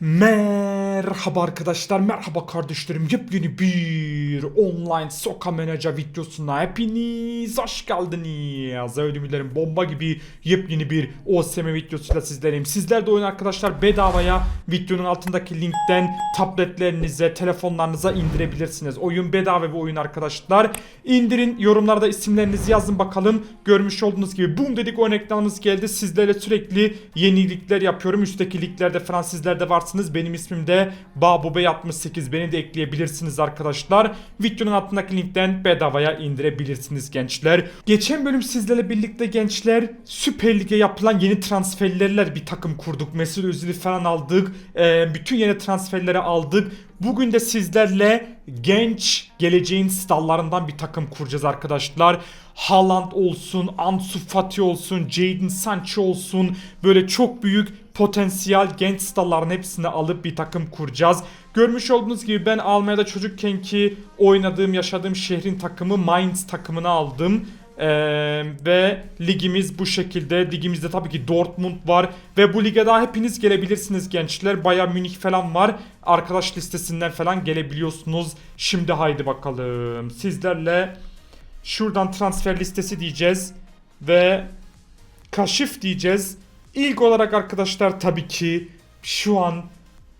Man. Merhaba arkadaşlar, merhaba kardeşlerim. Yepyeni bir online soka menajer videosuna hepiniz hoş geldiniz. Ödümlerim bomba gibi yepyeni bir OSM videosuyla sizlereyim. Sizler de oyun arkadaşlar bedavaya videonun altındaki linkten tabletlerinize, telefonlarınıza indirebilirsiniz. Oyun bedava bir oyun arkadaşlar. İndirin, yorumlarda isimlerinizi yazın bakalım. Görmüş olduğunuz gibi boom dedik oyun ekranımız geldi. Sizlerle sürekli yenilikler yapıyorum. Üstteki liglerde falan sizler de varsınız. Benim ismim de Babube68. Beni de ekleyebilirsiniz arkadaşlar. Videonun altındaki linkten bedavaya indirebilirsiniz gençler. Geçen bölüm sizlerle birlikte gençler Süper Lig'e yapılan yeni transferlerle bir takım kurduk. Mesut Özil'i falan aldık. Ee, bütün yeni transferleri aldık. Bugün de sizlerle genç geleceğin stallarından bir takım kuracağız arkadaşlar. Haaland olsun, Ansu Fati olsun, Jadon Sancho olsun. Böyle çok büyük potansiyel genç stalların hepsini alıp bir takım kuracağız. Görmüş olduğunuz gibi ben Almanya'da çocukken ki oynadığım, yaşadığım şehrin takımı Mainz takımını aldım. Ee, ve ligimiz bu şekilde. Ligimizde tabii ki Dortmund var ve bu lige daha hepiniz gelebilirsiniz gençler. Bayern Münih falan var. Arkadaş listesinden falan gelebiliyorsunuz. Şimdi haydi bakalım. Sizlerle şuradan transfer listesi diyeceğiz ve kaşif diyeceğiz. İlk olarak arkadaşlar tabii ki şu an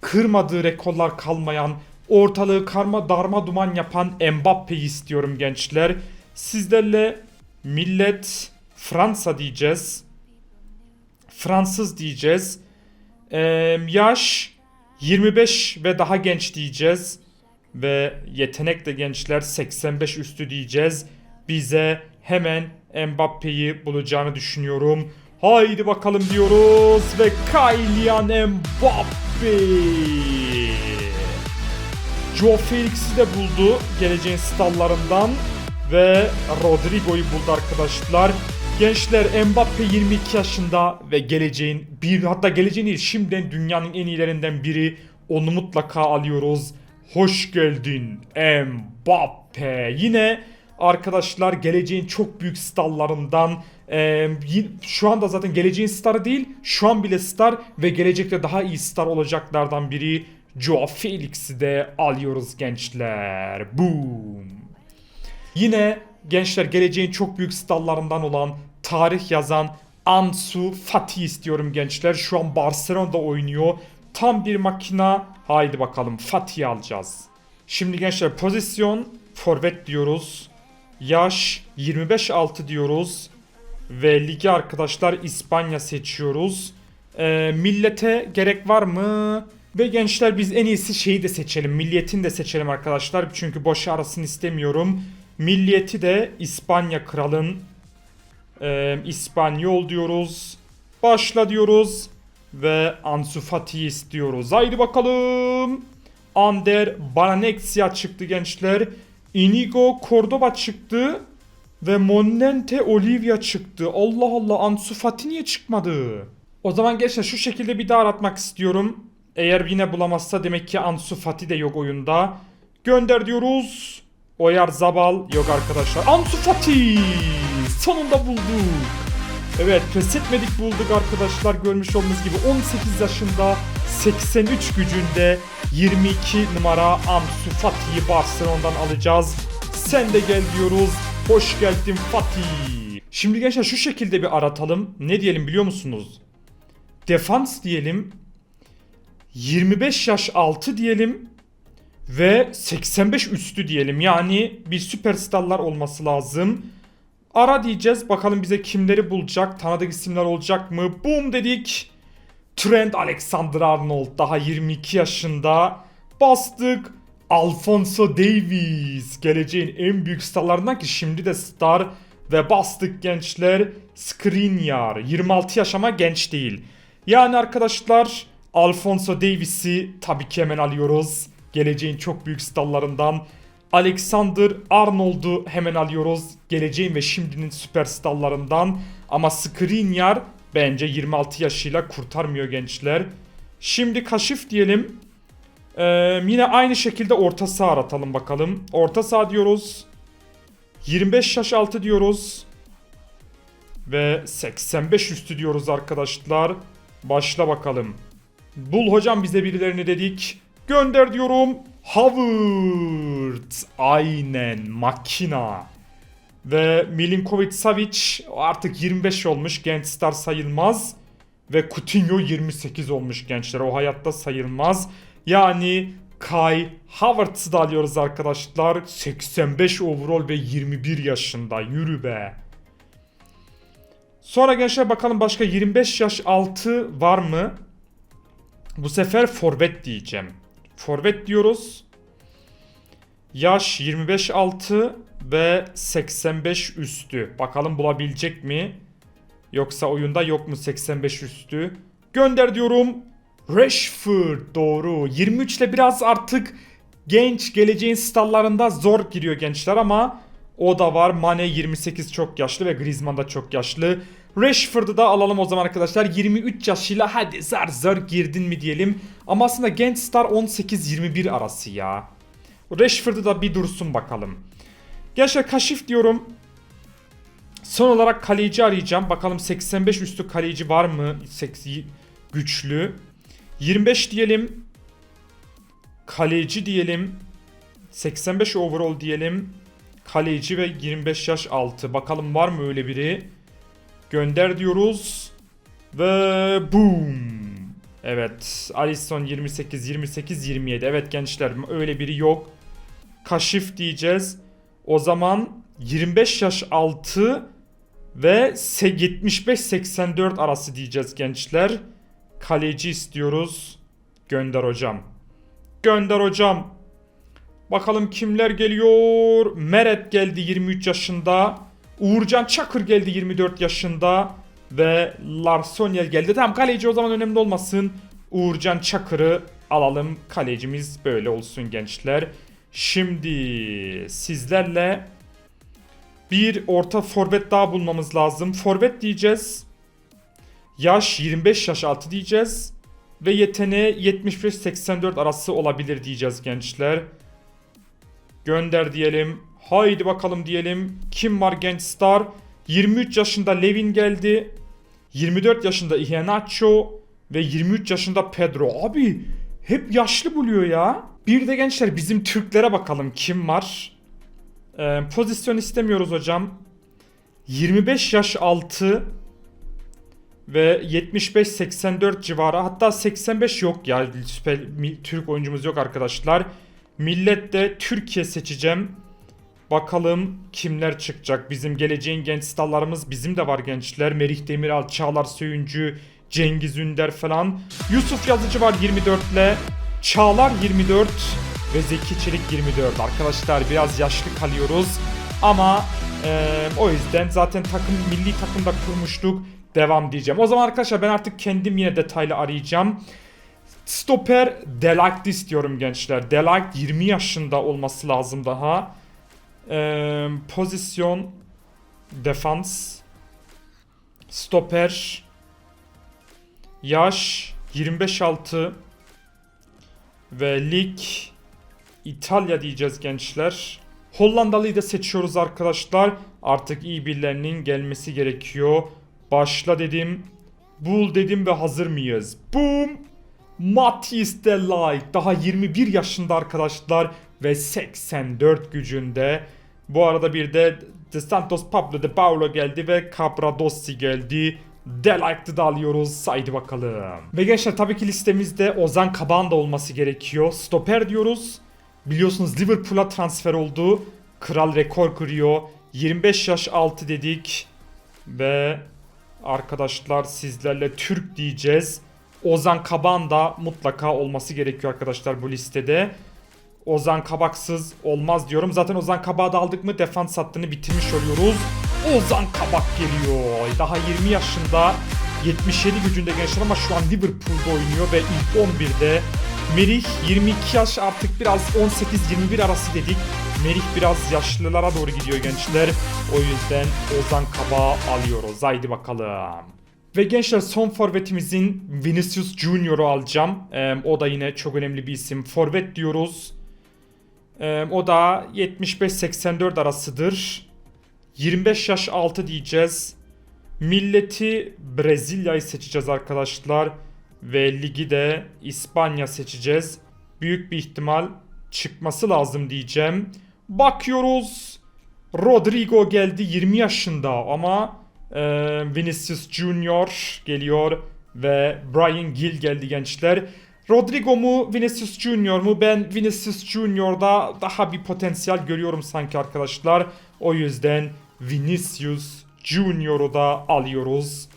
kırmadığı rekorlar kalmayan, ortalığı karma darma duman yapan Mbappe'yi istiyorum gençler. Sizlerle millet Fransa diyeceğiz. Fransız diyeceğiz. Ee, yaş 25 ve daha genç diyeceğiz. Ve yetenek de gençler 85 üstü diyeceğiz. Bize hemen Mbappe'yi bulacağını düşünüyorum. Haydi bakalım diyoruz ve Kylian Mbappe. Joe Felix'i de buldu geleceğin stallarından ve Rodrigo'yu buldu arkadaşlar. Gençler Mbappe 22 yaşında ve geleceğin bir hatta geleceğin değil şimdiden dünyanın en iyilerinden biri. Onu mutlaka alıyoruz. Hoş geldin Mbappe. Yine arkadaşlar geleceğin çok büyük starlarından e, y- şu anda zaten geleceğin starı değil şu an bile star ve gelecekte daha iyi star olacaklardan biri Joao Felix'i de alıyoruz gençler. Boom. Yine gençler geleceğin çok büyük stallarından olan tarih yazan Ansu Fati istiyorum gençler. Şu an Barcelona'da oynuyor. Tam bir makina. Haydi bakalım Fati'yi alacağız. Şimdi gençler pozisyon forvet diyoruz. Yaş 25 altı diyoruz. Ve ligi arkadaşlar İspanya seçiyoruz. Ee, millete gerek var mı? Ve gençler biz en iyisi şeyi de seçelim. Milliyetin de seçelim arkadaşlar. Çünkü boş arasını istemiyorum. Milliyeti de İspanya kralın e, İspanyol diyoruz. Başla diyoruz. Ve Ansu Fati'yi istiyoruz. Haydi bakalım. Ander Bananexia çıktı gençler. Inigo Cordoba çıktı. Ve Monente Olivia çıktı. Allah Allah Ansu Fati niye çıkmadı? O zaman gençler şu şekilde bir daha aratmak istiyorum. Eğer yine bulamazsa demek ki Ansu Fati de yok oyunda. Gönder diyoruz. Oyar Zabal yok arkadaşlar. Ansu Fati sonunda bulduk. Evet pes etmedik bulduk arkadaşlar görmüş olduğunuz gibi 18 yaşında 83 gücünde 22 numara Ansu Fati'yi Barcelona'dan alacağız. Sen de gel diyoruz. Hoş geldin Fatih. Şimdi gençler şu şekilde bir aratalım. Ne diyelim biliyor musunuz? Defans diyelim. 25 yaş altı diyelim. Ve 85 üstü diyelim. Yani bir süperstarlar olması lazım. Ara diyeceğiz. Bakalım bize kimleri bulacak. Tanıdık isimler olacak mı? Boom dedik. Trent Alexander-Arnold daha 22 yaşında. Bastık. Alfonso Davies. Geleceğin en büyük starlarından ki şimdi de star. Ve bastık gençler. Skriniar. 26 yaş ama genç değil. Yani arkadaşlar Alfonso Davies'i tabii ki hemen alıyoruz. Geleceğin çok büyük starlarından. Alexander Arnold'u hemen alıyoruz. Geleceğin ve şimdinin süperstarlarından. Ama Skriniar bence 26 yaşıyla kurtarmıyor gençler. Şimdi kaşif diyelim. Ee, yine aynı şekilde orta saha aratalım bakalım. Orta saha diyoruz. 25 yaş altı diyoruz. Ve 85 üstü diyoruz arkadaşlar. Başla bakalım. Bul hocam bize birilerini dedik. Gönder diyorum. Howard. Aynen makina. Ve Milinkovic Savic artık 25 olmuş. Genç star sayılmaz. Ve Coutinho 28 olmuş gençler. O hayatta sayılmaz. Yani Kai Havertz'ı da alıyoruz arkadaşlar. 85 overall ve 21 yaşında. Yürü be. Sonra gençler bakalım başka 25 yaş altı var mı? Bu sefer forvet diyeceğim. Forvet diyoruz. Yaş 25 altı ve 85 üstü. Bakalım bulabilecek mi? Yoksa oyunda yok mu 85 üstü? Gönder diyorum. Rashford doğru. 23 ile biraz artık genç geleceğin stallarında zor giriyor gençler ama o da var. Mane 28 çok yaşlı ve Griezmann da çok yaşlı. Rashford'u da alalım o zaman arkadaşlar. 23 yaşıyla hadi zar zar girdin mi diyelim. Ama aslında genç star 18-21 arası ya. Rashford'u da bir dursun bakalım. Gençler kaşif diyorum. Son olarak kaleci arayacağım. Bakalım 85 üstü kaleci var mı? Seksi, güçlü. 25 diyelim. Kaleci diyelim. 85 overall diyelim. Kaleci ve 25 yaş altı. Bakalım var mı öyle biri? Gönder diyoruz. Ve boom. Evet. Alisson 28, 28, 27. Evet gençler öyle biri yok. Kaşif diyeceğiz. O zaman 25 yaş altı ve 75-84 arası diyeceğiz gençler. Kaleci istiyoruz. Gönder hocam. Gönder hocam. Bakalım kimler geliyor. Meret geldi 23 yaşında. Uğurcan Çakır geldi 24 yaşında. Ve Larsoniel geldi. Tamam kaleci o zaman önemli olmasın. Uğurcan Çakır'ı alalım. Kalecimiz böyle olsun gençler. Şimdi sizlerle bir orta forvet daha bulmamız lazım. Forvet diyeceğiz. Yaş 25 yaş altı diyeceğiz. Ve yeteneği 75-84 arası olabilir diyeceğiz gençler. Gönder diyelim. Haydi bakalım diyelim. Kim var genç star? 23 yaşında Levin geldi. 24 yaşında Iheanacho ve 23 yaşında Pedro. Abi hep yaşlı buluyor ya. Bir de gençler bizim Türklere bakalım kim var? Ee, pozisyon istemiyoruz hocam. 25 yaş altı ve 75-84 civarı hatta 85 yok ya süper Türk oyuncumuz yok arkadaşlar. Millette Türkiye seçeceğim. Bakalım kimler çıkacak. Bizim geleceğin genç starlarımız bizim de var gençler. Merih Demiral, Çağlar Söyüncü, Cengiz Ünder falan. Yusuf Yazıcı var 24 ile. Çağlar 24 ve Zeki Çelik 24. Arkadaşlar biraz yaşlı kalıyoruz. Ama eee, o yüzden zaten takım milli takımda kurmuştuk. Devam diyeceğim. O zaman arkadaşlar ben artık kendim yine detaylı arayacağım. Stoper Delight istiyorum gençler. Delight 20 yaşında olması lazım daha. Ee, pozisyon defans stoper yaş 25 altı ve lig İtalya diyeceğiz gençler. Hollandalıyı da seçiyoruz arkadaşlar. Artık iyi birilerinin gelmesi gerekiyor. Başla dedim. Bul dedim ve hazır mıyız? Boom! Matisse de Ligt. Daha 21 yaşında arkadaşlar ve 84 gücünde. Bu arada bir de De Santos Pablo de Paulo geldi ve Capradossi geldi. Delight'ı da alıyoruz. Haydi bakalım. Ve gençler tabii ki listemizde Ozan Kabağ'ın da olması gerekiyor. Stoper diyoruz. Biliyorsunuz Liverpool'a transfer oldu. Kral rekor kırıyor. 25 yaş altı dedik. Ve arkadaşlar sizlerle Türk diyeceğiz. Ozan Kaban da mutlaka olması gerekiyor arkadaşlar bu listede. Ozan Kabaksız olmaz diyorum. Zaten Ozan Kabak'ı da aldık mı defans hattını bitirmiş oluyoruz. Ozan Kabak geliyor. Daha 20 yaşında 77 gücünde gençler ama şu an Liverpool'da oynuyor ve ilk 11'de Merih 22 yaş artık biraz 18-21 arası dedik. Merih biraz yaşlılara doğru gidiyor gençler. O yüzden Ozan Kabak'ı alıyoruz. Haydi bakalım. Ve gençler son forvetimizin Vinicius Junior'u alacağım. Ee, o da yine çok önemli bir isim. Forvet diyoruz. Ee, o da 75-84 arasıdır. 25 yaş altı diyeceğiz. Milleti Brezilya'yı seçeceğiz arkadaşlar. Ve ligi de İspanya seçeceğiz. Büyük bir ihtimal çıkması lazım diyeceğim. Bakıyoruz. Rodrigo geldi 20 yaşında ama e, Vinicius Junior geliyor ve Brian Gill geldi gençler. Rodrigo mu Vinicius Junior mu? Ben Vinicius Junior'da daha bir potansiyel görüyorum sanki arkadaşlar. O yüzden Vinicius Junior'u da alıyoruz.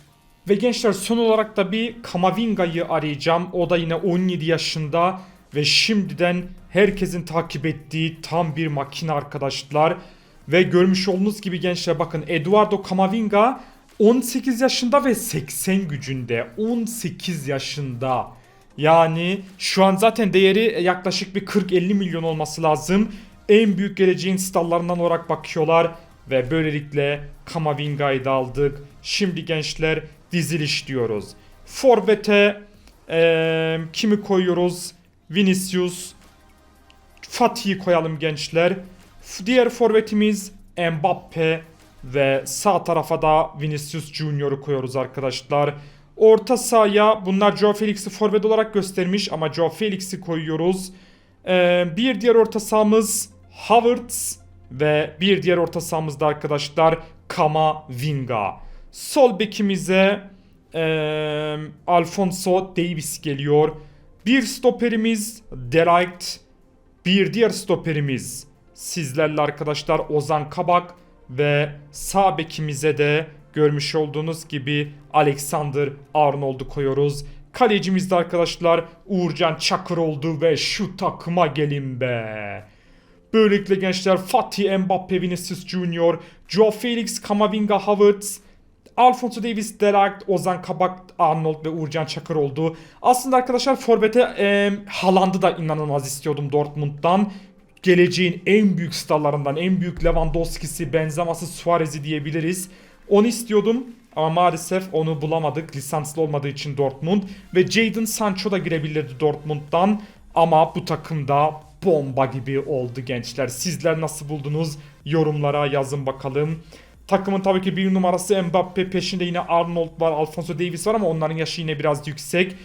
Ve gençler son olarak da bir Kamavinga'yı arayacağım. O da yine 17 yaşında ve şimdiden herkesin takip ettiği tam bir makine arkadaşlar. Ve görmüş olduğunuz gibi gençler bakın Eduardo Camavinga 18 yaşında ve 80 gücünde. 18 yaşında. Yani şu an zaten değeri yaklaşık bir 40-50 milyon olması lazım. En büyük geleceğin stallarından olarak bakıyorlar. Ve böylelikle Kamavinga'yı da aldık. Şimdi gençler diziliş diyoruz. Forvet'e eee, kimi koyuyoruz? Vinicius, Fatih'i koyalım gençler. Diğer forvetimiz Mbappe ve sağ tarafa da Vinicius Junior'u koyuyoruz arkadaşlar. Orta sahaya bunlar Joao Felix'i forvet olarak göstermiş ama Joao Felix'i koyuyoruz. Ee, bir diğer orta sahamız Havertz ve bir diğer orta sahamızda arkadaşlar Kamavinga. Sol bekimize eee, Alfonso Davis geliyor. Bir stoperimiz Delight. Bir diğer stoperimiz sizlerle arkadaşlar Ozan Kabak ve sağ bekimize de görmüş olduğunuz gibi Alexander Arnold'u koyuyoruz. Kalecimiz de arkadaşlar Uğurcan Çakır oldu ve şu takıma gelin be. Böylelikle gençler Fatih Mbappe Vinicius Junior, Joe Felix, Kamavinga Havertz, Alfonso Davis, Delight, Ozan Kabak, Arnold ve Uğurcan Çakır oldu. Aslında arkadaşlar Forvet'e e, Haaland'ı da inanılmaz istiyordum Dortmund'dan. Geleceğin en büyük starlarından, en büyük Lewandowski'si, Benzema'sı, Suarez'i diyebiliriz. Onu istiyordum ama maalesef onu bulamadık lisanslı olmadığı için Dortmund. Ve Jadon Sancho da girebilirdi Dortmund'dan. Ama bu takımda bomba gibi oldu gençler. Sizler nasıl buldunuz? Yorumlara yazın bakalım. Takımın tabii ki bir numarası Mbappe peşinde yine Arnold var, Alfonso Davis var ama onların yaşı yine biraz yüksek.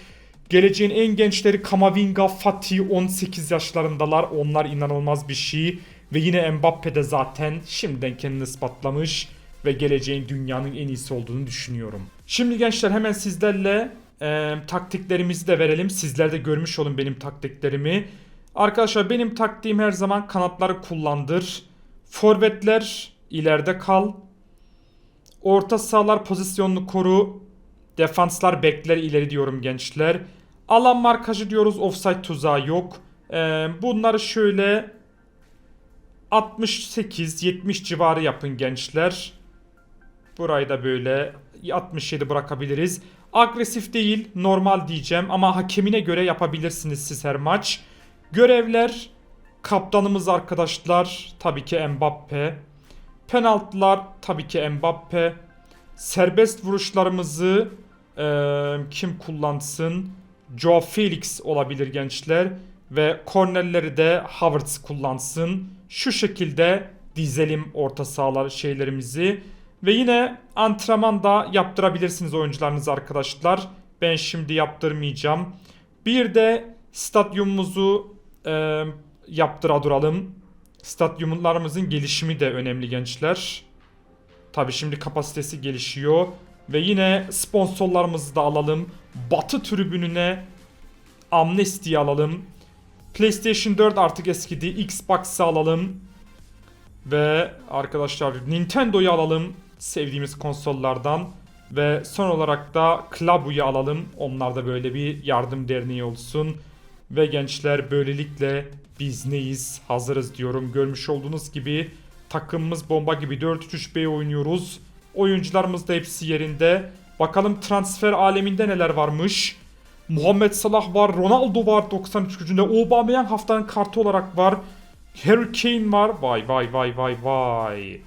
Geleceğin en gençleri Kamavinga, Fatih 18 yaşlarındalar. Onlar inanılmaz bir şey. Ve yine Mbappe de zaten şimdiden kendini ispatlamış ve geleceğin dünyanın en iyisi olduğunu düşünüyorum. Şimdi gençler hemen sizlerle e, taktiklerimizi de verelim. Sizler de görmüş olun benim taktiklerimi. Arkadaşlar benim taktiğim her zaman kanatları kullandır. Forvetler ileride kal. Orta sahalar pozisyonunu koru. Defanslar bekler ileri diyorum gençler. Alan markajı diyoruz. Offside tuzağı yok. Ee, bunları şöyle 68-70 civarı yapın gençler. Burayı da böyle 67 bırakabiliriz. Agresif değil, normal diyeceğim ama hakemine göre yapabilirsiniz siz her maç. Görevler kaptanımız arkadaşlar tabii ki Mbappe. Penaltılar tabii ki Mbappe. Serbest vuruşlarımızı eee, kim kullansın? Joe Felix olabilir gençler. Ve kornerleri de Havertz kullansın. Şu şekilde dizelim orta sahalar şeylerimizi. Ve yine antrenman da yaptırabilirsiniz oyuncularınız arkadaşlar. Ben şimdi yaptırmayacağım. Bir de stadyumumuzu e, yaptıra duralım. Stadyumlarımızın gelişimi de önemli gençler. Tabi şimdi kapasitesi gelişiyor. Ve yine sponsorlarımızı da alalım. Batı tribününe Amnesty'yi alalım. PlayStation 4 artık eskidi. Xbox'ı alalım. Ve arkadaşlar Nintendo'yu alalım. Sevdiğimiz konsollardan. Ve son olarak da Klabu'yu alalım. Onlar da böyle bir yardım derneği olsun. Ve gençler böylelikle biz neyiz? Hazırız diyorum. Görmüş olduğunuz gibi takımımız bomba gibi 4-3-3-B oynuyoruz. Oyuncularımız da hepsi yerinde. Bakalım transfer aleminde neler varmış. Muhammed Salah var, Ronaldo var 93 gücünde. Aubameyang haftanın kartı olarak var. Harry Kane var. Vay vay vay vay vay.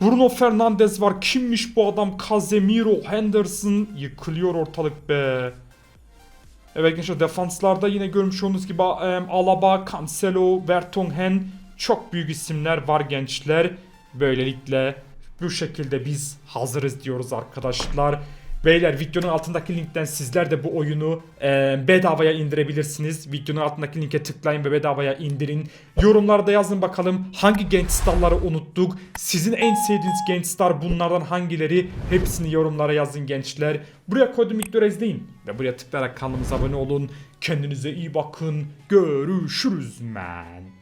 Bruno Fernandes var. Kimmiş bu adam? Casemiro, Henderson yıkılıyor ortalık be. Evet gençler defanslarda yine görmüş olduğunuz gibi em, Alaba, Cancelo, Vertonghen çok büyük isimler var gençler. Böylelikle bu şekilde biz hazırız diyoruz arkadaşlar. Beyler videonun altındaki linkten sizler de bu oyunu e, bedavaya indirebilirsiniz. Videonun altındaki linke tıklayın ve bedavaya indirin. Yorumlarda yazın bakalım hangi Gangstar'ları unuttuk. Sizin en sevdiğiniz Gangstar bunlardan hangileri? Hepsini yorumlara yazın gençler. Buraya koydum ilk izleyin. Ve buraya tıklayarak kanalımıza abone olun. Kendinize iyi bakın. Görüşürüz man.